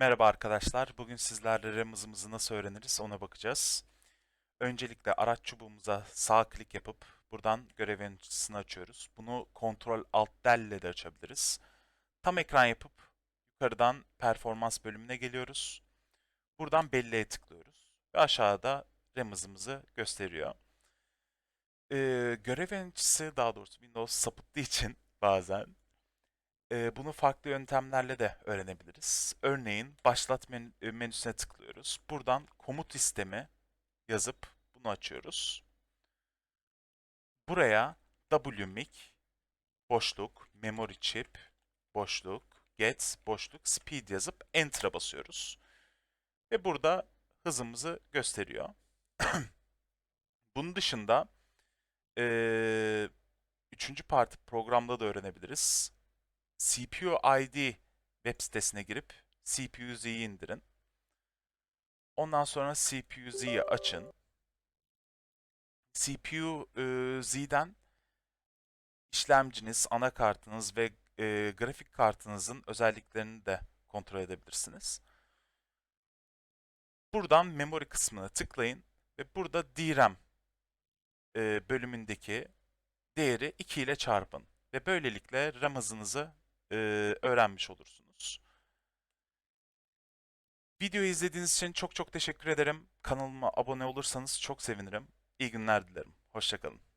Merhaba arkadaşlar. Bugün sizlerle RAM hızımızı nasıl öğreniriz ona bakacağız. Öncelikle araç çubuğumuza sağ klik yapıp buradan görev yöneticisini açıyoruz. Bunu Ctrl Alt Del ile de açabiliriz. Tam ekran yapıp yukarıdan performans bölümüne geliyoruz. Buradan belleğe tıklıyoruz. Ve aşağıda RAM hızımızı gösteriyor. Ee, görev yöneticisi daha doğrusu Windows sapıttığı için bazen bunu farklı yöntemlerle de öğrenebiliriz. Örneğin başlat e, menüsüne tıklıyoruz. Buradan komut istemi yazıp bunu açıyoruz. Buraya wmic boşluk memory chip boşluk get boşluk speed yazıp enter'a basıyoruz. Ve burada hızımızı gösteriyor. Bunun dışında eee, üçüncü parti programda da öğrenebiliriz. CPU ID web sitesine girip CPU Z'yi indirin. Ondan sonra CPU Z'yi açın. CPU e, Z'den işlemciniz, anakartınız ve e, grafik kartınızın özelliklerini de kontrol edebilirsiniz. Buradan memory kısmına tıklayın ve burada DRAM e, bölümündeki değeri 2 ile çarpın ve böylelikle RAM hızınızı e, öğrenmiş olursunuz. Videoyu izlediğiniz için çok çok teşekkür ederim. Kanalıma abone olursanız çok sevinirim. İyi günler dilerim. Hoşçakalın.